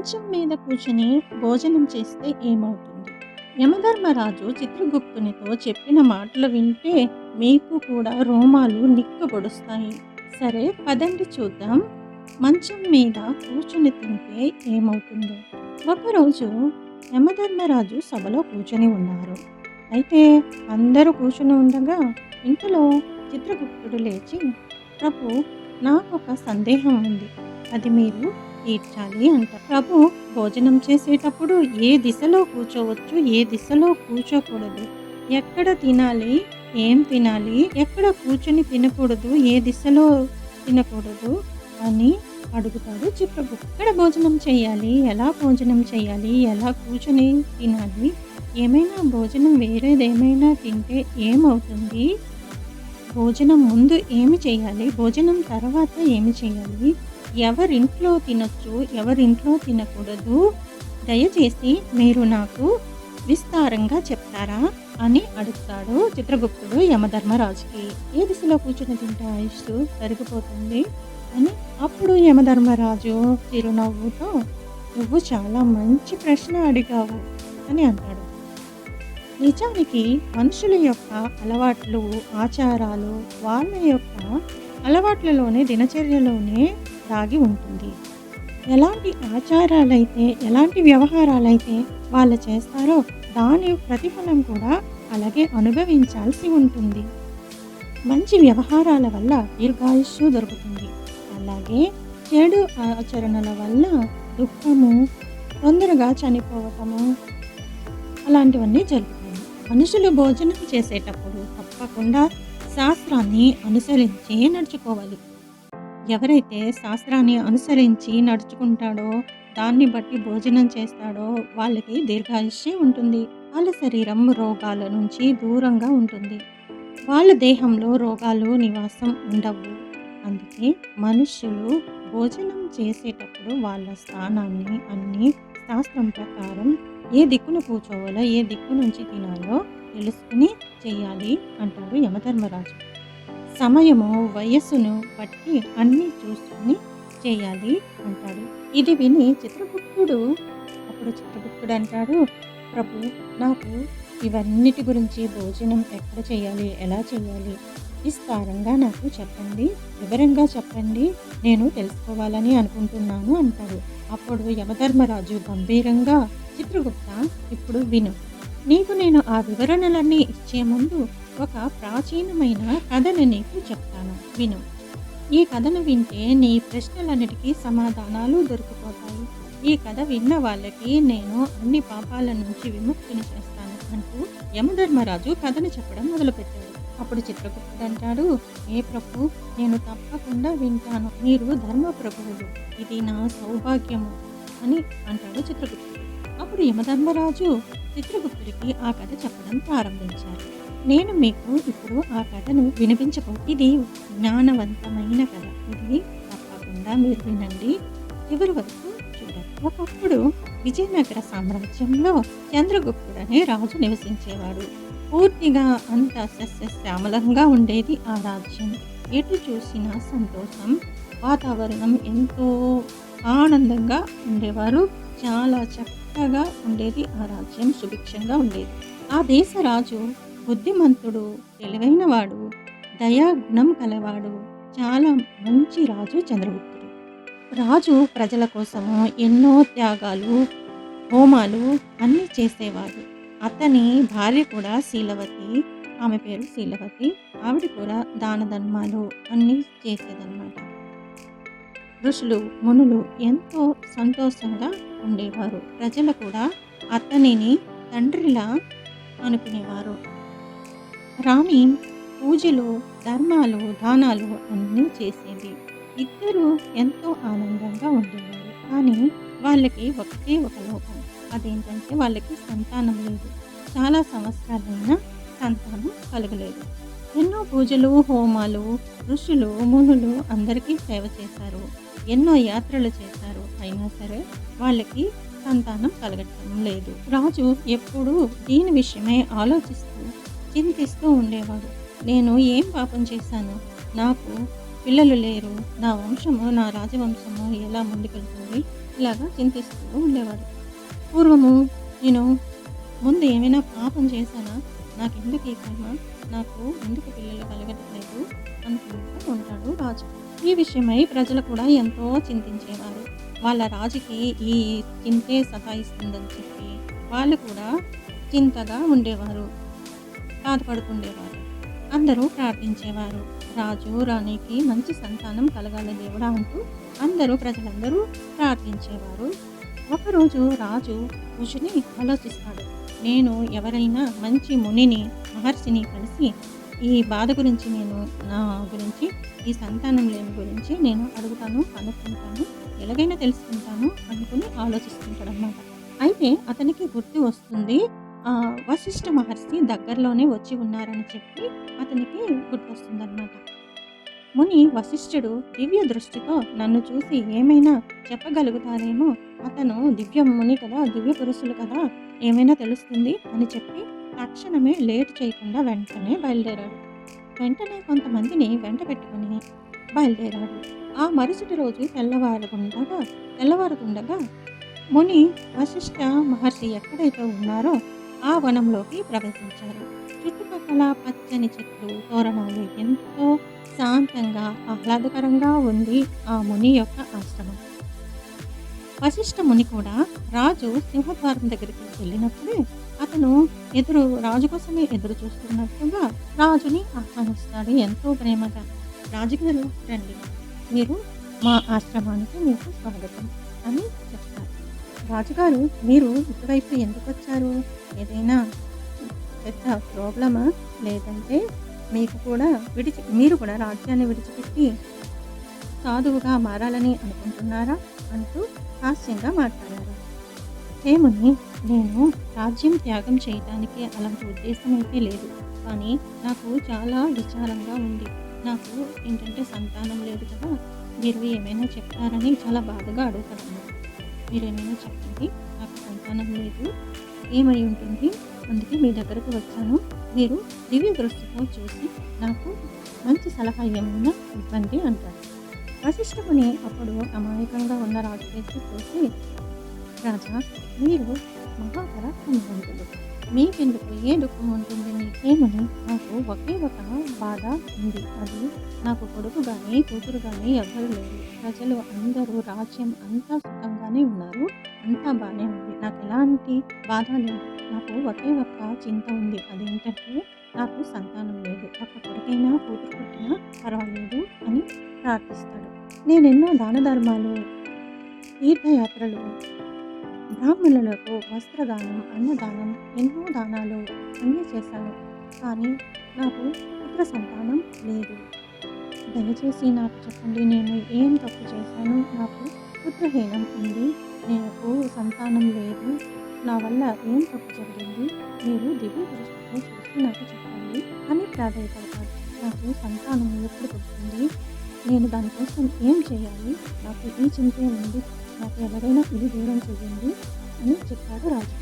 మంచం మీద కూర్చుని భోజనం చేస్తే ఏమవుతుంది? యమధర్మరాజు చిత్రగుప్తునితో చెప్పిన మాటలు వింటే మీకు కూడా రోమాలు నిక్కబొడుస్తాయి. సరే పదండి చూద్దాం. మంచం మీద కూర్చుని తింటే ఏమవుతుందో? ఒకరోజు యమధర్మరాజు సభలో కూర్చొని ఉన్నారు. అయితే అందరూ కూర్చుని ఉండగా ఇంతలో చిత్రగుప్తుడు లేచి ప్రభు నాకు ఒక సందేహం ఉంది. అది మీరు తీర్చాలి అంట ప్రభు భోజనం చేసేటప్పుడు ఏ దిశలో కూర్చోవచ్చు ఏ దిశలో కూర్చోకూడదు? ఎక్కడ తినాలి ఏం తినాలి ఎక్కడ కూర్చొని తినకూడదు ఏ దిశలో తినకూడదు అని అడుగుతాడు చిప్రభు ఎక్కడ భోజనం చేయాలి ఎలా భోజనం చేయాలి ఎలా కూర్చొని తినాలి ఏమైనా భోజనం వేరేది ఏమైనా తింటే ఏమవుతుంది? భోజనం ముందు ఏమి చేయాలి భోజనం తర్వాత ఏమి చేయాలి ఎవరింట్లో తినొచ్చు ఎవరింట్లో తినకూడదు. దయచేసి మీరు నాకు విస్తారంగా చెప్తారా అని అడుగుతాడు చిత్రగుప్తుడు యమధర్మరాజుకి. ఏ దిశలో కూర్చుని తింటే ఆయుష్ పెరిగిపోతుంది అని అప్పుడు యమధర్మరాజు చిరునవ్వుతో నువ్వు చాలా మంచి ప్రశ్న అడిగావు అని అంటాడు. నిజానికి మనుషుల యొక్క అలవాట్లు ఆచారాలు వాళ్ళ యొక్క అలవాట్లలోనే దినచర్యలోనే సాగి ఉంటుంది. ఎలాంటి ఆచారాలైతే ఎలాంటి వ్యవహారాలైతే వాళ్ళు చేస్తారో దాని ప్రతిఫలం కూడా అలాగే అనుభవించాల్సి ఉంటుంది. మంచి వ్యవహారాల వల్ల దీర్ఘాయుష్యు దొరుకుతుంది. అలాగే చెడు ఆచరణల వల్ల దుఃఖము తొందరగా చనిపోవటము అలాంటివన్నీ జరుగుతాయి. మనుషులు భోజనం చేసేటప్పుడు తప్పకుండా శాస్త్రాన్ని అనుసరించి నడుచుకోవాలి. ఎవరైతే శాస్త్రాన్ని అనుసరించి నడుచుకుంటాడో దాన్ని బట్టి భోజనం చేస్తాడో వాళ్ళకి దీర్ఘాయుష్యం ఉంటుంది. వాళ్ళ శరీరం రోగాల నుంచి దూరంగా ఉంటుంది. వాళ్ళ దేహంలో రోగాలు నివాసం ఉండవు. అందుకే మనుషులు భోజనం చేసేటప్పుడు వాళ్ళ స్థానాన్ని అన్ని శాస్త్రం ప్రకారం ఏ దిక్కున కూర్చోవాలో ఏ దిక్కు నుంచి తినాలో తెలుసుకుని చేయాలి అంటాడు యమధర్మరాజు. సమయము వయస్సును బట్టి అన్నీ చూసుకుని చేయాలి అంటాడు. ఇది విని చిత్రగుప్తుడు అప్పుడు చిత్రగుప్తుడు అంటాడు ప్రభు నాకు ఇవన్నిటి గురించి భోజనం ఎక్కడ చేయాలి? ఎలా చేయాలి? విస్తారంగా నాకు చెప్పండి వివరంగా చెప్పండి నేను తెలుసుకోవాలని అనుకుంటున్నాను అంటాడు. అప్పుడు యమధర్మరాజు గంభీరంగా చిత్రగుప్త ఇప్పుడు విను. నీకు నేను ఆ వివరణలన్నీ ఇచ్చే ముందు ఒక ప్రాచీనమైన కథను నీకు చెప్తాను. విను. ఈ కథను వింటే నీ ప్రశ్నలన్నిటికీ సమాధానాలు దొరికిపోతాయి. ఈ కథ విన్న వాళ్ళకి నేను అన్ని పాపాల నుంచి విముక్తిని చేస్తాను అంటూ యమధర్మరాజు కథను చెప్పడం మొదలుపెట్టాడు. అప్పుడు చిత్రగుప్తుడు అంటాడు ఏ ప్రభు నేను తప్పకుండా వింటాను. మీరు ధర్మ ప్రభువులు ఇది నా సౌభాగ్యము అని అంటాడు చిత్రగుప్తుడు. అప్పుడు యమధర్మరాజు చిత్రగుప్తుడికి ఆ కథ చెప్పడం ప్రారంభించారు. నేను మీకు ఇప్పుడు ఆ కథను వినిపించబో ఇది జ్ఞానవంతమైన కథ. ఇది తప్పకుండా మీరు వినండి. చివరి వరకు చూడండి. ఒకప్పుడు విజయనగర సామ్రాజ్యంలో చంద్రగుప్తుడు అనే రాజు నివసించేవాడు. పూర్తిగా అంత సస్యశ్యామలంగా ఉండేది ఆ రాజ్యం. ఎటు చూసిన సంతోషం వాతావరణం ఎంతో ఆనందంగా ఉండేవారు. చాలా చక్కగా ఉండేది ఆ రాజ్యం సుభిక్షంగా ఉండేది. ఆ దేశ రాజు బుద్ధిమంతుడు తెలివైనవాడు దయాగుణం కలవాడు చాలా మంచి రాజు చంద్రగుప్తుడు. రాజు ప్రజల కోసము ఎన్నో త్యాగాలు హోమాలు అన్నీ చేసేవాడు. అతని భార్య కూడా శీలవతి ఆమె పేరు శీలవతి ఆవిడ కూడా దాన ధర్మాలు అన్నీ చేసేదన్నమాట. ఋషులు మునులు ఎంతో సంతోషంగా ఉండేవారు. ప్రజలు కూడా అతనిని తండ్రిలా అనుకునేవారు. రాణి పూజలు ధర్మాలు దానాలు అన్నీ చేసేది. ఇద్దరు ఎంతో ఆనందంగా ఉండేవారు కానీ వాళ్ళకి ఒకటే ఒక లోపం. అదేంటంటే వాళ్ళకి సంతానం లేదు. చాలా సంవత్సరాలైనా సంతానం కలగలేదు. ఎన్నో పూజలు హోమాలు ఋషులు మునులు అందరికీ సేవ చేశారు. ఎన్నో యాత్రలు చేశారు. అయినా సరే వాళ్ళకి సంతానం కలగటం లేదు. రాజు ఎప్పుడూ దీని విషయమై ఆలోచిస్తూ చింతిస్తూ ఉండేవాడు. నేను ఏం పాపం చేశాను? నాకు పిల్లలు లేరు. నా వంశము నా రాజవంశము ఎలా ముందుకెళ్తుంది? ఇలాగా చింతిస్తూ ఉండేవాడు. పూర్వము నేను ముందు ఏమైనా పాపం చేశానా? నాకెందుకు ఈ కర్మ? నాకు ఎందుకు పిల్లలు కలగట్లేదు? అనుకుంటూ ఉంటాడు రాజు. ఈ విషయమై ప్రజలు కూడా ఎంతో చింతించేవారు. వాళ్ళ రాజుకి ఈ చింతే సతాయిస్తుందని చెప్పి వాళ్ళు కూడా చింతగా ఉండేవారు. బాధపడుతుండేవారు. అందరూ ప్రార్థించేవారు. రాజు రాణికి మంచి సంతానం కలగాలి దేవుడా అంటూ అందరూ ప్రజలందరూ ప్రార్థించేవారు. ఒకరోజు రాజు ఋషిని ఆలోచిస్తాడు. నేను ఎవరైనా మంచి మునిని మహర్షిని కలిసి ఈ బాధ గురించి నేను నా గురించి ఈ సంతానం లేని గురించి నేను అడుగుతాను కనుక్కుంటాను ఎలాగైనా తెలుసుకుంటాను అనుకుని ఆలోచిస్తుంటాడు అయితే అతనికి గుర్తు వస్తుంది వశిష్ఠ మహర్షి దగ్గరలోనే వచ్చి ఉన్నారని చెప్పి అతనికి గుర్తొస్తుందన్నమాట. ముని వశిష్ఠుడు దివ్య దృష్టితో నన్ను చూసి ఏమైనా చెప్పగలుగుతారేమో? అతను దివ్య ముని కదా దివ్య పురుషులు కదా ఏమైనా తెలుస్తుంది? అని చెప్పి తక్షణమే లేట్ చేయకుండా వెంటనే బయలుదేరాడు. వెంటనే కొంతమందిని వెంట పెట్టుకుని బయలుదేరాడు. ఆ మరుసటి రోజు తెల్లవారుకుండగా తెల్లవారుతుండగా ముని వశిష్ఠ మహర్షి ఎక్కడైతే ఉన్నారో ఆ వనంలోకి ప్రవేశించారు. చుట్టుపక్కల పచ్చని చెట్లు తోరణాలు ఎంతో శాంతంగా ఆహ్లాదకరంగా ఉంది ఆ ముని యొక్క ఆశ్రమం. వశిష్ఠ ముని కూడా రాజు సింహద్వారం దగ్గరికి వెళ్ళినప్పుడు అతను ఎదురు రాజు కోసమే ఎదురు చూస్తున్నట్టుగా రాజుని ఆహ్వానిస్తాడు. ఎంతో ప్రేమగా రాజుగారు రండి మీరు మా ఆశ్రమానికి మీకు స్వాగతం అని చెప్తారు. రాజుగారు మీరు ఇటువైపు ఎందుకు వచ్చారు? ఏదైనా పెద్ద ప్రాబ్లమా? లేదంటే మీకు కూడా విడిచి మీరు కూడా రాజ్యాన్ని విడిచిపెట్టి సాధువుగా మారాలని అనుకుంటున్నారా? అంటూ హాస్యంగా మాట్లాడారు. హేముని నేను రాజ్యం త్యాగం చేయడానికి అలాంటి ఉద్దేశం అయితే లేదు. కానీ నాకు చాలా విచారంగా ఉంది. నాకు ఏంటంటే సంతానం లేదు కదా. మీరు ఏమైనా చెప్తారని చాలా బాధగా అడుగుతాను మీరేమైనా చెప్పండి. నాకు సంతానం లేదు. ఏమై ఉంటుంది? అందుకే మీ దగ్గరకు వచ్చాను. మీరు దివ్య దృష్టితో చూసి నాకు మంచి సలహా ఏమైనా ఇవ్వండి అంటారు. వశిష్ఠముని అప్పుడు అమాయకంగా ఉన్న రాజు చూసి రాజా మీరు మహాపరాక్రమవంతులు. మీకెందుకు ఏ దుఃఖం ఉంటుంది? మీకేమని నాకు ఒకే ఒక బాధ ఉంది. అది నాకు కొడుకు కానీ కూతురు కానీ ఎవ్వరు లేరు. ప్రజలు అందరూ రాజ్యం అంతా సుఖంగానే ఉన్నారు. అంతా బాగానే ఉంది. నాకు ఎలాంటి బాధ లేదు. నాకు ఒకే ఒక్క చింత ఉంది. అదేంటంటే నాకు సంతానం లేదు. ఒక కొడుకైనా కూతురు పుట్టినా పర్వాలేదు అని ప్రార్థిస్తాడు. నేను ఎన్నో దాన ధర్మాలు తీర్థయాత్రలు బ్రాహ్మణులకు వస్త్రదానం అన్నదానం ఎన్నో దానాలు అన్నీ చేశాను. కానీ నాకు పుత్ర సంతానం లేదు. దయచేసి నాకు చెప్పండి నేను ఏం తప్పు చేశాను? నాకు పుత్రహీనం ఉంది. నాకు సంతానం లేదు. నా వల్ల ఏం తప్పు జరిగింది? మీరు దివ్య దృష్టితో చూసి నాకు చెప్పండి అని ప్రాధాయపడతాడు నాకు సంతానం ఎప్పుడు పుట్టింది నేను దానికోసం ఏం చేయాలి? నాకు ఈ చింత ఉంది. నాకు ఎలాగైనా ఇది దూరం చేయండి అని చెప్పాడు రాజు.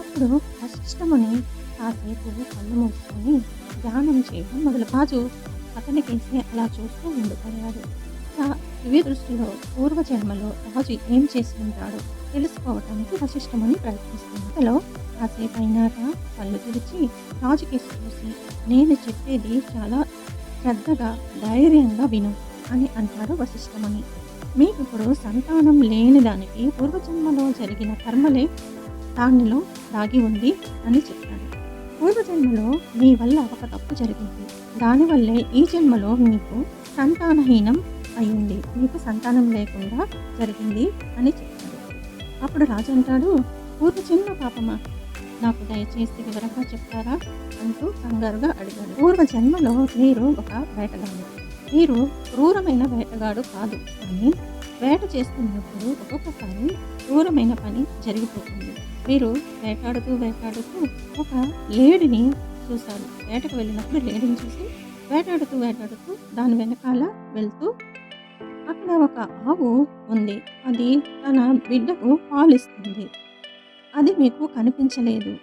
అప్పుడు వశిష్టముని కాసేపు కళ్ళు మూసుకొని ధ్యానం చేయడం మొదలు రాజు అతనికేసి అలా చూస్తూ ఉండిపోయాడు. ఇవి దివ్య దృష్టిలో పూర్వజన్మలో రాజు ఏం చేసి ఉంటాడో తెలుసుకోవటానికి వశిష్టముని ప్రయత్నిస్తుంది. హలో కాసేపు అయినాక కళ్ళు తెరిచి రాజుకేసి చూసి నేను చెప్పేది చాలా శ్రద్ధగా ధైర్యంగా విను అని అంటారు వశిష్టమని మీకు ఇప్పుడు సంతానం లేని దానికి పూర్వజన్మలో జరిగిన కర్మలే దానిలో దాగి ఉంది అని చెప్పాడు. పూర్వజన్మలో మీ వల్ల ఒక తప్పు జరిగింది. దానివల్లే ఈ జన్మలో మీకు సంతానహీనం అయింది. మీకు సంతానం లేకుండా జరిగింది అని చెప్పాడు. అప్పుడు రాజు అంటాడు పూర్వజన్మ పాపమా? నాకు దయచేసి వివరంగా చెప్తారా? అంటూ కంగారుగా అడిగాడు. పూర్వ జన్మలో మీరు ఒక వేటగాడు. మీరు క్రూరమైన వేటగాడు కాదు కానీ వేట చేస్తున్నప్పుడు ఒక్కొక్కసారి క్రూరమైన పని జరిగిపోతుంది. మీరు వేటాడుతూ వేటాడుతూ ఒక లేడిని చూశారు. వేటకు వెళ్ళినప్పుడు లేడిని చూసి వేటాడుతూ వేటాడుతూ దాని వెనకాల వెళ్తూ అక్కడ ఒక ఆవు ఉంది. అది తన బిడ్డకు పాలిస్తుంది అది మీకు కనిపించలేదు.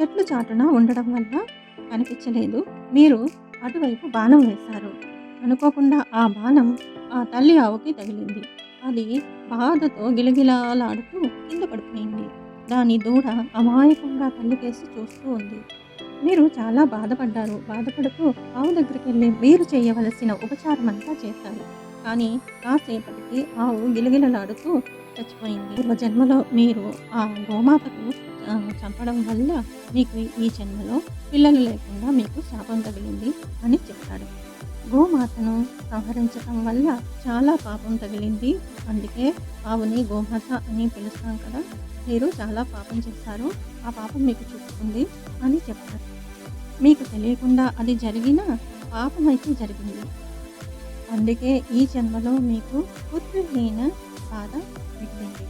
చెట్లు చాటున ఉండడం వల్ల కనిపించలేదు. మీరు అటువైపు బాణం వేశారు. అనుకోకుండా ఆ బాణం ఆ తల్లి ఆవుకి తగిలింది అది బాధతో గిలగిలాలాడుతూ కింద పడిపోయింది. దాని దూడ అమాయకంగా తల్లికేసి చూస్తూ ఉంది. మీరు చాలా బాధపడ్డారు. బాధపడుతూ ఆవు దగ్గరికి వెళ్ళి మీరు చేయవలసిన ఉపచారం అంతా చేశారు. కానీ కాసేపటికి ఆవు గిలగిలలాడుతూ చచ్చిపోయింది. పూర్వజన్మలో మీరు ఆ గోమాతకు చంపడం వల్ల మీకు ఈ జన్మలో పిల్లలు లేకుండా మీకు శాపం తగిలింది అని చెప్తాడు. గోమాతను సంహరించటం వల్ల చాలా పాపం తగిలింది. అందుకే ఆవుని గోమాత అని పిలుస్తాం కదా! మీరు చాలా పాపం చేశారు. ఆ పాపం మీకు చుట్టుకుంది అని చెప్తారు. మీకు తెలియకుండా అది జరిగినా అయితే జరిగింది. అందుకే ఈ జన్మలో మీకు పుత్రహీన బాధ మిగిలింది.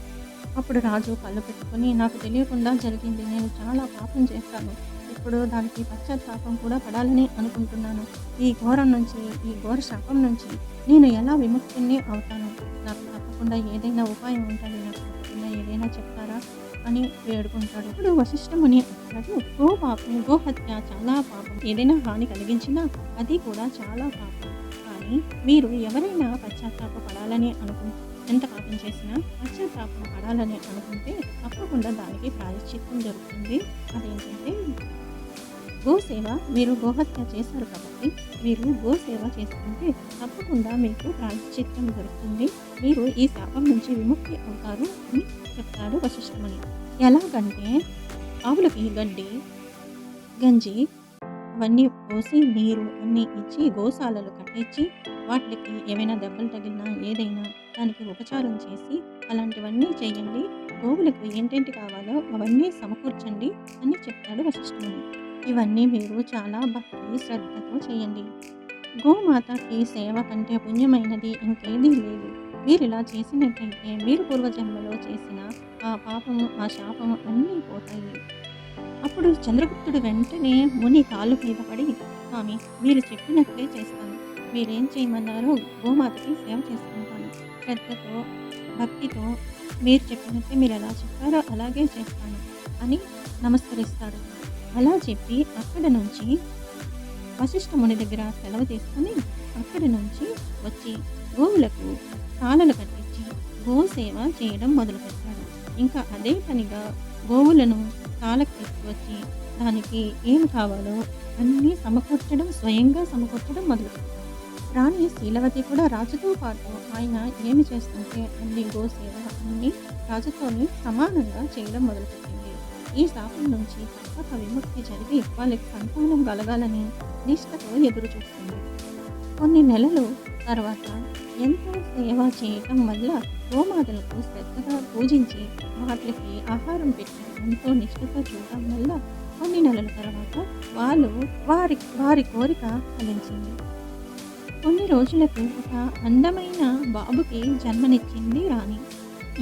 అప్పుడు రాజు కళ్ళు పెట్టుకుని నాకు తెలియకుండా జరిగింది. నేను చాలా పాపం చేశాను. ఇప్పుడు దానికి పశ్చాత్తాపం కూడా పడాలని అనుకుంటున్నాను. ఈ ఘోరం నుంచి, ఈ ఘోర శాపం నుంచి నేను ఎలా విముక్తిని అవుతాను? నాకు తప్పకుండా ఏదైనా ఉపాయం ఉంటుంది నాకు తప్పకుండా ఏదైనా చెప్తారా? అని వేడుకుంటాడు. ఇప్పుడు వశిష్ఠముని అంటాడు గో పాపం గోహత్య చాలా పాపం. ఏదైనా హాని కలిగించినా అది కూడా చాలా పాపం. కానీ మీరు ఎవరైనా పశ్చాత్తాప పడాలని అనుకుంటే ఎంత పాపం చేసినా పశ్చాత్తాపం పడాలని అనుకుంటే తప్పకుండా దానికి ప్రాయశ్చిత్తం జరుగుతుంది. అదేంటంటే గోసేవ మీరు గోహత్య చేశారు కాబట్టి మీరు గోసేవ చేసుకుంటే తప్పకుండా మీకు ప్రాయశ్చిత్తం దొరుకుతుంది. మీరు ఈ శాపం నుంచి విముక్తి అవుతారు అని చెప్తాడు వశిష్ఠముని ఎలాగంటే ఆవులకి గడ్డి, గంజి అవన్నీ పోసి నీరు అన్నీ ఇచ్చి గోశాలలు కట్టించి వాటికి ఏమైనా దెబ్బలు తగిలినా ఏదైనా దానికి ఉపచారం చేసి అలాంటివన్నీ చేయండి. గోవులకు ఏంటేంటి కావాలో అవన్నీ సమకూర్చండి అని చెప్తాడు వశిష్ఠుడు ఇవన్నీ మీరు చాలా భక్తి, శ్రద్ధతో చేయండి. గోమాతకి సేవ కంటే పుణ్యమైనది ఇంకేదీ లేదు. మీరిలా చేసినట్లయితే మీరు పూర్వజన్మలో చేసిన ఆ పాపము, ఆ శాపము అన్నీ పోతాయి. అప్పుడు చంద్రగుప్తుడు వెంటనే ముని కాళ్ళు మీద పడి స్వామి మీరు చెప్పినట్లే చేస్తాను. మీరేం చేయమన్నారో గోమాతకి సేవ చేసుకుంటాను. శ్రద్ధతో, భక్తితో మీరు చెప్పిన మీరు ఎలా చెప్పారో అలాగే చేస్తాను అని నమస్కరిస్తాడు. అలా చెప్పి అక్కడి నుంచి వశిష్ఠ ముని దగ్గర సెలవు తీసుకొని అక్కడి నుంచి వచ్చి గోవులకు కాలలు కట్టించి గోసేవ చేయడం మొదలుపెట్టాడు. ఇంకా అదే పనిగా గోవులను కాలకు తీసుకువచ్చి దానికి ఏం కావాలో అన్నీ సమకూర్చడం స్వయంగా సమకూర్చడం మొదలుపెట్టాడు. రాణి శీలవతి కూడా రాజుతో పాటు ఆయన ఏమి చేస్తుంటే అన్ని గోసేవ అన్ని రాజుతోని సమానంగా చేయడం మొదలుపెట్టింది. ఈ శాపం నుంచి తప్పక విముక్తి జరిగి వాళ్ళకి సంతానం కలగాలని నిష్ఠతో ఎదురు చూస్తుంది. కొన్ని నెలలు తర్వాత ఎంతో సేవ చేయటం వల్ల గోమాతలకు శ్రద్ధగా పూజించి వాటికి ఆహారం పెట్టి ఎంతో నిష్ఠతో చూడటం వల్ల కొన్ని నెలల తర్వాత వాళ్ళు వారి వారి కోరిక ఫలించింది. కొన్ని రోజులకు ఒక అందమైన బాబుకి జన్మనిచ్చింది రాణి.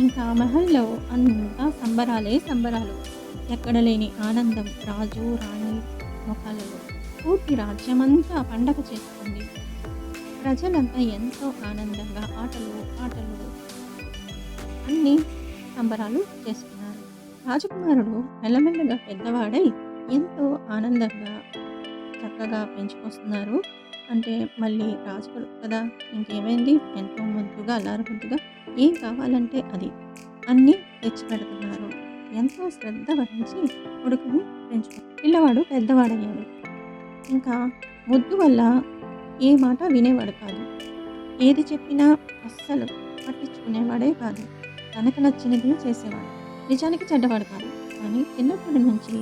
ఇంకా మహల్లో అంతా సంబరాలే సంబరాలు. ఎక్కడ లేని ఆనందం రాజు, రాణి మొఖాలలో. పూర్తి రాజ్యమంతా పండగ చేసుకుంది. ప్రజలంతా ఎంతో ఆనందంగా ఆటలు, పాటలు అన్ని సంబరాలు చేసుకున్నారు. రాజకుమారుడు మెల్లమెల్లగా పెద్దవాడై ఎంతో ఆనందంగా చక్కగా పెంచుకొస్తున్నారు. అంటే మళ్ళీ రాజుకొడుకు కదా! ఇంకేమైంది ఎంతో ముద్దుగా అల్లారబుద్దుగా ఏం కావాలంటే అది అన్నీ తెచ్చిపెడుతున్నారు. ఎంతో శ్రద్ధ వహించి కొడుకుని పెంచుకో పిల్లవాడు పెద్దవాడయ్యాడు. ఇంకా ముద్దు వల్ల ఏ మాట వినేవాడు కాదు. ఏది చెప్పినా అస్సలు పట్టించుకునేవాడే కాదు. తనకు నచ్చినది చేసేవాడు. నిజానికి చెడ్డవాడు కాదు. కానీ చిన్నప్పటి నుంచి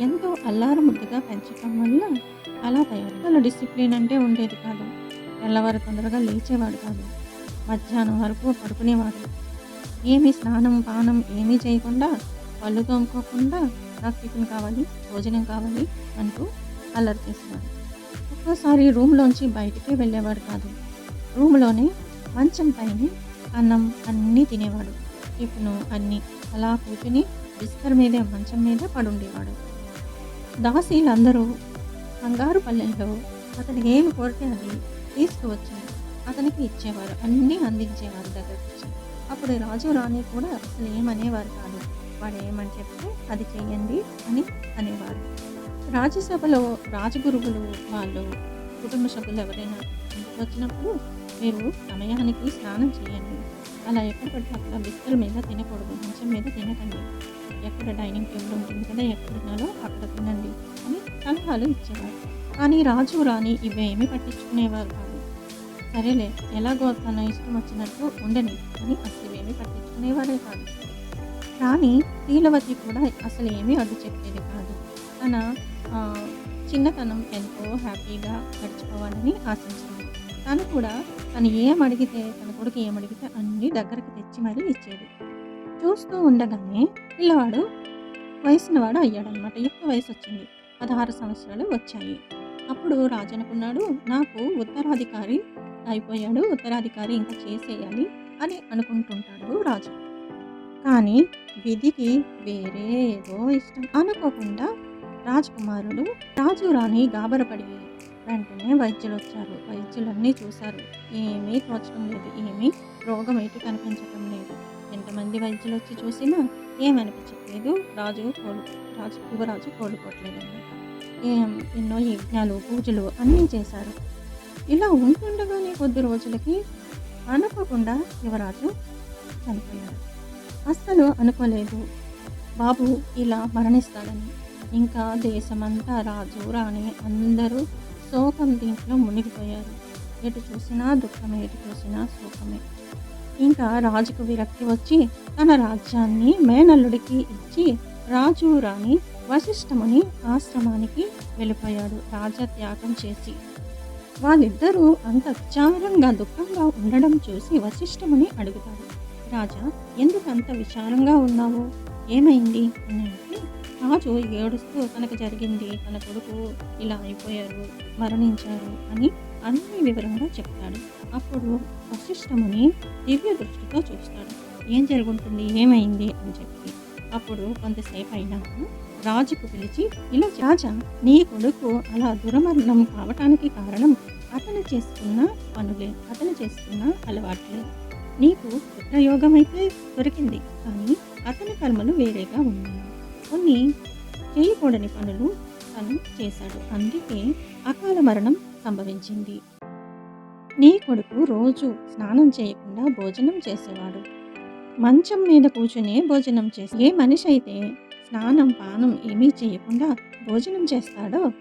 ఎంతో అల్లారుముద్దుగా పెంచటం వల్ల అలా తయారు అసలు డిసిప్లిన్ అంటే ఉండేది కాదు. తెల్లవారు తొందరగా లేచేవాడు కాదు. మధ్యాహ్నం వరకు పడుకునేవాడు. ఏమి స్నానం, పానం ఏమీ చేయకుండా పళ్ళు తోముకోకుండా నాకు టిఫిన్ కావాలి, భోజనం కావాలి అంటూ అల్లరి చేసేవాడు. ఒక్కోసారి రూమ్‌లోంచి బయటికే వెళ్ళేవాడు కాదు. రూమ్‌లోనే మంచం పైనే అన్నం అన్నీ తినేవాడు. టిఫిను అన్నీ. అలా కూర్చుని బిస్కర్ మీదే మంచం మీద పడుండేవాడు. దాసీలందరూ బంగారు పల్లెల్లో అతను ఏమి కోరితే అది తీసుకువచ్చి అతనికి ఇచ్చేవారు. అన్నీ అందించేవారు దగ్గరికి అప్పుడు రాజు, రాణి కూడా అసలు ఏమనేవారు కాదు. వాడు ఏమని చెప్తే అది చేయండి అని అనేవారు. రాజ్యసభలో రాజగురువులు వాళ్ళు కుటుంబ సభ్యులు ఎవరైనా వచ్చినప్పుడు మీరు సమయానికి స్నానం చేయండి అలా ఎక్కడ పడితే అక్కడ బిస్తర్ మీద తినకూడదు మంచం మీద తినకండి ఎక్కడ డైనింగ్ టేబుల్ ఉంటుంది కదా ఎక్కడ తినాలో అక్కడ తినండి అని సలహాలు ఇచ్చేవారు. కానీ రాజు రాణి ఇవేమీ పట్టించుకునేవారు కాదు. సరేలే ఎలాగో తన ఇష్టం వచ్చినట్టు ఉండని అని అసలు ఏమీ పట్టించుకునేవారే కాదు. రాణి శీలవతి కూడా అసలు ఏమీ అడ్డు చెప్పేది కాదు. తన చిన్నతనం ఎంతో హ్యాపీగా గడిచిపోవాలని ఆశించింది. తను కూడా తను ఏం అడిగితే తన కొడుకు ఏం అడిగితే అన్నీ దగ్గరకు తెచ్చి మరీ ఇచ్చేది. చూస్తూ ఉండగానే పిల్లవాడు వయసునవాడు అయ్యాడనమాట యుక్త వయసు వచ్చింది పదహారు సంవత్సరాలు వచ్చాయి. అప్పుడు రాజు అనుకున్నాడు నాకు ఉత్తరాధికారి అయిపోయాడు. ఉత్తరాధికారి ఇంకా చేసేయాలి అని అనుకుంటుంటాడు రాజు. కానీ విధికి వేరే ఏదో ఇష్టం. అనుకోకుండా రాజకుమారుడు రాజు రాణి గాబరపడి వెంటనే వైద్యులు వచ్చారు వైద్యులన్నీ చూశారు. ఏమీ తోచడం లేదు. ఏమీ రోగం ఏంటి కనిపించటం లేదు. ఎంతమంది వైద్యులు వచ్చి చూసినా ఏమనిపించట్లేదు. రాజు కోలు రాజు యువరాజు కోలుకోవట్లేదు అనమాట ఏం ఎన్నో యజ్ఞాలు పూజలు అన్నీ చేశారు. ఇలా ఉంటుండగానే కొద్ది రోజులకి అనుకోకుండా యువరాజు చనిపోయాడు. అస్సలు అనుకోలేదు. బాబు ఇలా మరణిస్తాడని. ఇంకా దేశమంతా రాజు రాణి అందరూ శోకం దీంట్లో మునిగిపోయారు. ఎటు చూసినా దుఃఖమే ఎటు చూసినా శోకమే. ఇంకా రాజుకు విరక్తి వచ్చి తన రాజ్యాన్ని మేనల్లుడికి ఇచ్చి రాజు రాణి వశిష్ఠముని ఆశ్రమానికి వెళ్ళిపోయాడు. రాజత్యాగం చేసి వాళ్ళిద్దరూ అంత విచారంగా దుఃఖంగా ఉండడం చూసి వశిష్ఠముని అడుగుతాడు రాజా ఎందుకంత విచారంగా ఉన్నావు? ఏమైంది? అని అంటే రాజు ఏడుస్తూ తనకు జరిగింది తన కొడుకు ఇలా అయిపోయారు మరణించారు అని అన్ని వివరంగా చెప్తాడు. అప్పుడు వశిష్ఠముని దివ్య దృష్టితో చూస్తాడు ఏం జరుగుతుంది? ఏమైంది? అని చెప్పి. అప్పుడు కొంతసేపు అయినాక రాజుకు పిలిచి ఇలా రాజా నీ కొడుకు అలా దురమరణం కావటానికి కారణం అతను చేసుకున్న పనులే అతను చేసుకున్న అలవాట్లే. నీకు పుత్రయోగం అయితే దొరికింది కానీ అతని కర్మలు వేరేగా ఉన్నాయి. కొన్ని చేయకూడని పనులు తను చేశాడు. అందుకే అకాల మరణం సంభవించింది. నీ కొడుకు రోజు స్నానం చేయకుండా భోజనం చేసేవాడు. మంచం మీద కూర్చునే భోజనం చేసి ఏ మనిషి అయితే స్నానం పానం ఏమీ చేయకుండా భోజనం చేస్తాడో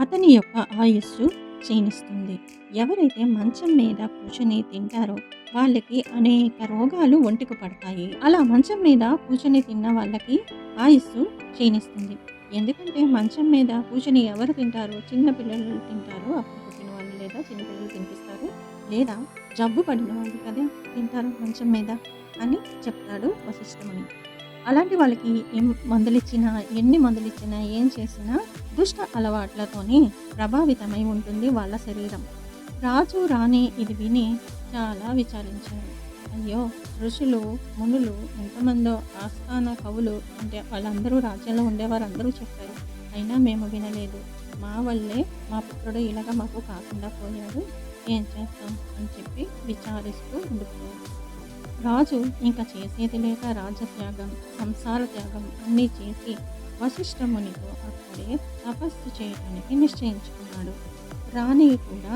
అతని యొక్క ఆయుస్సు క్షీణిస్తుంది. ఎవరైతే మంచం మీద కూర్చుని తింటారో వాళ్ళకి అనేక రోగాలు ఒంటికి పడతాయి. అలా మంచం మీద కూర్చొని తిన్న వాళ్ళకి ఆయుస్సు క్షీణిస్తుంది. ఎందుకంటే మంచం మీద కూర్చొని ఎవరు తింటారు? చిన్న పిల్లలు తింటారో. అప్పుడు లేదా చిన్నపిల్లలు తినిపిస్తారు లేదా జబ్బు పడిన వాళ్ళు కదా తింటారు మంచం మీద అని చెప్తాడు వశిష్ఠముని. అలాంటి వాళ్ళకి ఏం మందులిచ్చినా ఎన్ని మందులిచ్చినా ఏం చేసినా దుష్ట అలవాట్లతోని ప్రభావితమై ఉంటుంది వాళ్ళ శరీరం. రాజు రాణి ఇది విని చాలా విచారించారు అయ్యో ఋషులు మునులు ఎంతమందో ఆస్థాన కవులు అంటే వాళ్ళందరూ రాజ్యంలో ఉండేవారు అందరూ చెప్పారు. అయినా మేము వినలేదు. మా వల్లే మా పుత్రుడు ఇలాగ మాకు కాకుండా పోయాడు. ఏం చేస్తాం అని చెప్పి విచారిస్తూ ఉండిపోయాడు. రాజు ఇంకా చేసేది లేక రాజత్యాగం సంసార త్యాగం అన్నీ చేసి వశిష్ఠమునితో అక్కడే తపస్సు చేయడానికి నిశ్చయించుకున్నాడు. రాణి కూడా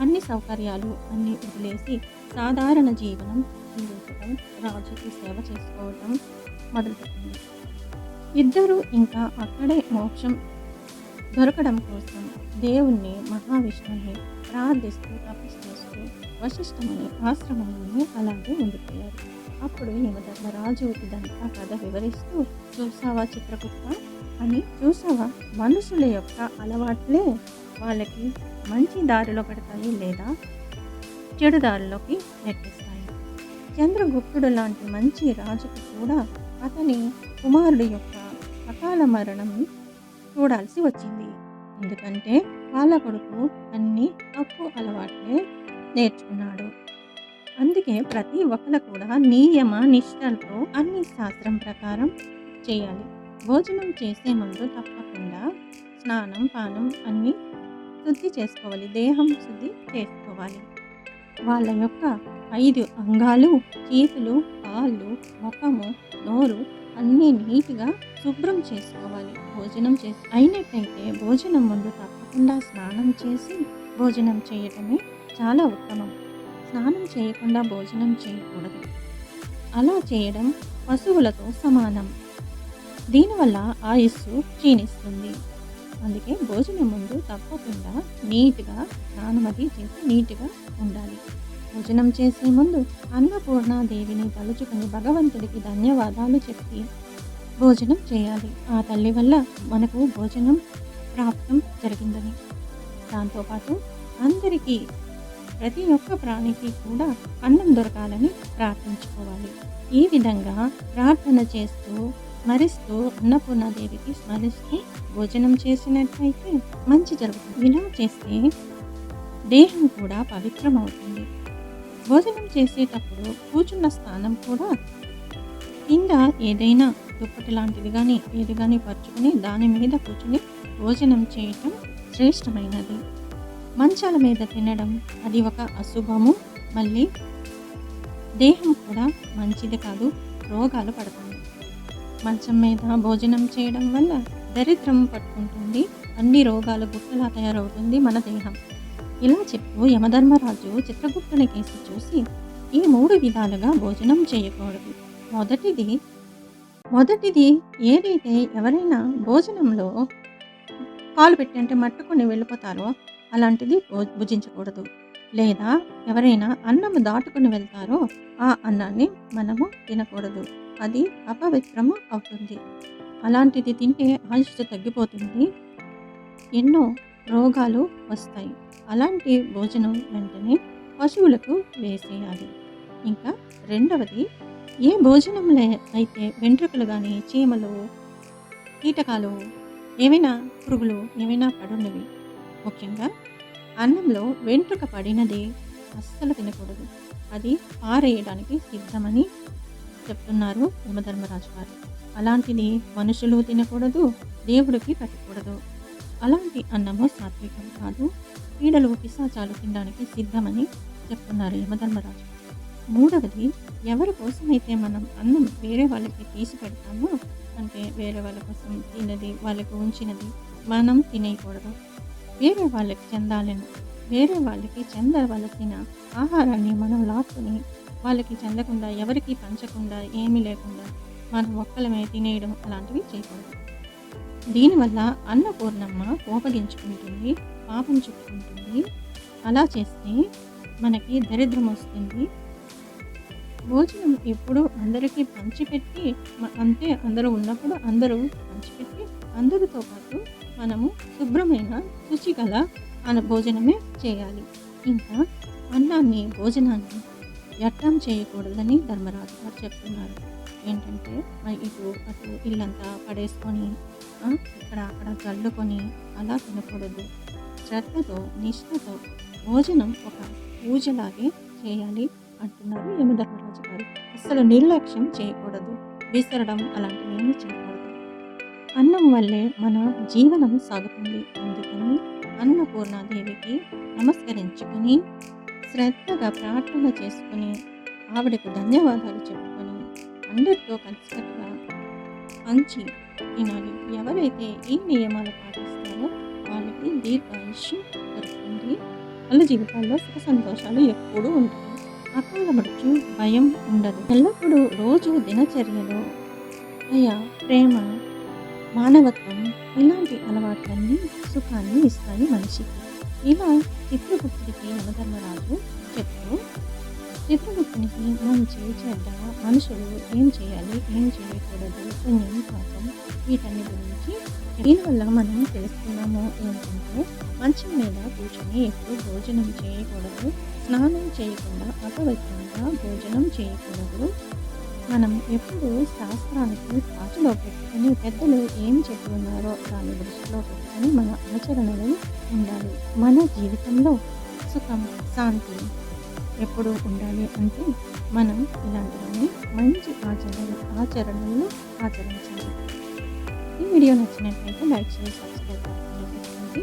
అన్ని సౌకర్యాలు అన్నీ వదిలేసి సాధారణ జీవనం జీవించడం రాజుకి సేవ చేసుకోవటం మొదలుపెట్టింది. ఇద్దరు ఇంకా అక్కడే మోక్షం దొరకడం కోసం దేవుణ్ణి మహావిష్ణువుని ప్రార్థిస్తూ తపస్సు చేస్తూ ఆశ్రమంలోనే అలాగే ఉండిపోయారు. అప్పుడు యమధర్మరాజు ఇదంతా కథ వివరిస్తూ చూసావా చిత్రగుప్త? అని చూసావా? మనుషుల యొక్క అలవాట్లే వాళ్ళకి మంచి దారిలో పెడతాయి లేదా? చెడు దారిలోకి నెట్టిస్తాయి. చంద్రగుప్తుడు లాంటి మంచి రాజుకు కూడా అతని కుమారుడి యొక్క అకాల మరణం చూడాల్సి వచ్చింది. ఎందుకంటే వాళ్ళ కొడుకు అన్ని తప్పు అలవాట్లే నేర్చుకున్నాడు. అందుకే ప్రతి ఒక్కరు కూడా నియమ నిష్టలతో అన్ని శాస్త్రం ప్రకారం చేయాలి. భోజనం చేసే ముందు తప్పకుండా స్నానం పానం అన్నీ శుద్ధి చేసుకోవాలి. దేహం శుద్ధి చేసుకోవాలి. వాళ్ళ యొక్క ఐదు అంగాలు చేతులు కాళ్ళు ముఖము నోరు అన్నీ నీట్గా శుభ్రం చేసుకోవాలి. భోజనం చేసి అయినట్టయితే భోజనం ముందు తప్పకుండా స్నానం చేసి భోజనం చేయటమే చాలా ఉత్తమం. స్నానం చేయకుండా భోజనం చేయకూడదు. అలా చేయడం పశువులతో సమానం. దీనివల్ల ఆయుస్సు క్షీణిస్తుంది. అందుకే భోజనం ముందు తప్పకుండా నీట్గా స్నానమది చేసి నీట్గా ఉండాలి. భోజనం చేసే ముందు అన్నపూర్ణాదేవిని తలుచుకుని భగవంతుడికి ధన్యవాదాలు చెప్పి భోజనం చేయాలి. ఆ తల్లి వల్ల మనకు భోజనం ప్రాప్తం జరిగిందని. దాంతోపాటు అందరికీ ప్రతి ఒక్క ప్రాణికి కూడా అన్నం దొరకాలని ప్రార్థించుకోవాలి. ఈ విధంగా ప్రార్థన చేస్తూ స్మరిస్తూ అన్నపూర్ణాదేవికి స్మరిస్తూ భోజనం చేసినట్లయితే మంచి జరుగుతుంది. ఇలా చేస్తే దేహం కూడా పవిత్రమవుతుంది. భోజనం చేసేటప్పుడు కూర్చున్న స్థానం కూడా కింద ఏదైనా దుప్పటి లాంటిది కానీ ఏది కానీ పరుచుకుని దాని మీద కూర్చుని భోజనం చేయటం శ్రేష్టమైనది. మంచాల మీద తినడం అది ఒక అశుభము. మళ్ళీ దేహం కూడా మంచిది కాదు రోగాలు పడుతుంది మంచం మీద భోజనం చేయడం వల్ల దరిద్రం పట్టుకుంటుంది. అన్ని రోగాల గుట్టలా తయారవుతుంది మన దేహం. ఇలా చెప్తూ యమధర్మరాజు చిత్రగుప్తుని కేసి చూసి ఈ మూడు విధాలుగా భోజనం చేయకూడదు. మొదటిది మొదటిది ఏదైతే ఎవరైనా భోజనంలో పాలు పెట్టి అంటే మట్టుకొని వెళ్ళిపోతారో అలాంటిది భుజించకూడదు. లేదా ఎవరైనా అన్నం దాటుకుని వెళ్తారో ఆ అన్నాన్ని మనము తినకూడదు. అది అపవిత్రము అవుతుంది. అలాంటిది తింటే ఆయుష్ తగ్గిపోతుంది. ఎన్నో రోగాలు వస్తాయి. అలాంటి భోజనం వెంటనే పశువులకు వేసేయాలి. ఇంకా రెండవది ఏ భోజనంలో అయితే వెంట్రుకలు కానీ చీమలు కీటకాలు ఏమైనా పురుగులు ఏమైనా పడున్నవి ముఖ్యంగా అన్నంలో వెంట్రుక పడినది అస్సలు తినకూడదు. అది పారేయడానికి సిద్ధమని చెప్తున్నారు యమధర్మరాజు గారు అలాంటిది మనుషులు తినకూడదు దేవుడికి పెట్టకూడదు. అలాంటి అన్నము సాత్వికం కాదు. పీడలు పిశాచాలు తినడానికి సిద్ధమని చెప్తున్నారు యమధర్మరాజు మూడవది ఎవరి కోసమైతే మనం అన్నం వేరే వాళ్ళకి తీసి పెడతామో అంటే వేరే వాళ్ళ కోసం తినది వాళ్ళకు ఉంచినది మనం తినేయకూడదు. వేరే వాళ్ళకి చెందాలని వేరే వాళ్ళకి చెందవలసిన ఆహారాన్ని మనం లాక్కుని వాళ్ళకి చెందకుండా ఎవరికి పంచకుండా ఏమీ లేకుండా మనం ఒక్కలమే తినేయడం అలాంటివి చేయకూడదు. దీనివల్ల అన్నపూర్ణమ్మ కోపగించుకుంటుంది పాపం చుట్టుకుంటుంది అలా చేస్తే మనకి దరిద్రం వస్తుంది. భోజనం ఎప్పుడు అందరికీ పంచిపెట్టి అంతే అందరూ ఉన్నప్పుడు అందరూ పంచిపెట్టి అందరితో పాటు మనము శుభ్రమైన శుచిగల మన భోజనమే చేయాలి. ఇంకా అన్నాన్ని భోజనాన్ని వ్యర్థం చేయకూడదని ధర్మరాజు గారు చెప్తున్నారు. ఏంటంటే ఇటు అటు ఇల్లంతా పడేసుకొని ఇక్కడ అక్కడ చల్లుకొని అలా తినకూడదు. శ్రద్ధతో నిష్ఠతో భోజనం ఒక పూజలాగే చేయాలి అంటున్నారు యమధర్మరాజు గారు. అస్సలు నిర్లక్ష్యం చేయకూడదు. విసరడం అలాంటివి ఏమీ చేయకూడదు. అన్నం వల్లే మన జీవనం సాగుతుంది. అందుకని అన్నపూర్ణాదేవికి నమస్కరించుకొని శ్రద్ధగా ప్రార్థన చేసుకుని ఆవిడకు ధన్యవాదాలు చెప్పుకొని అందరితో కలిసికట్టుగా పంచి తినాలి ఎవరైతే ఈ నియమాలు పాటిస్తారో వాళ్ళకి దీర్ఘాయుష్యం దొరుకుతుంది. వాళ్ళ జీవితాల్లో సుఖ సంతోషాలు ఎప్పుడూ ఉంటాయి. అకాల మృత్యు భయం ఉండదు. ఎల్లప్పుడూ రోజు దినచర్యలో దయ ప్రేమ మానవత్వం ఇలాంటి అలవాట్లన్నీ సుఖాన్ని ఇస్తాయి మనిషికి. ఇలా చిత్రగుప్తుడికి యమధర్మరాజు చెప్తూ చిత్రగుప్తునికి మంచి చెడ్డ మనుషులు ఏం చేయాలి? ఏం చేయకూడదు? పుణ్యం పాపం వీటన్ని గురించి దీనివల్ల మనం తెలుసుకున్నాము ఏంటంటే మంచం మీద కూర్చొని ఎప్పుడు భోజనం చేయకూడదు స్నానం చేయకుండా అపవిత్రంగా భోజనం చేయకూడదు. మనం ఎప్పుడు శాస్త్రానికి పాటలో పెట్టుకుని పెద్దలు ఏం చెబుతున్నారో దాన్ని దృష్టిలో పెట్టుకొని మన ఆచరణలు ఉండాలి. మన జీవితంలో సుఖం శాంతి ఎప్పుడు ఉండాలి అంటే మనం ఇలాంటివన్నీ మంచి ఆచరణ ఆచరణలో ఆచరించాలి. ఈ వీడియో నచ్చినట్లయితే లైక్ చేసి సబ్స్క్రైబ్ చేసుకోండి.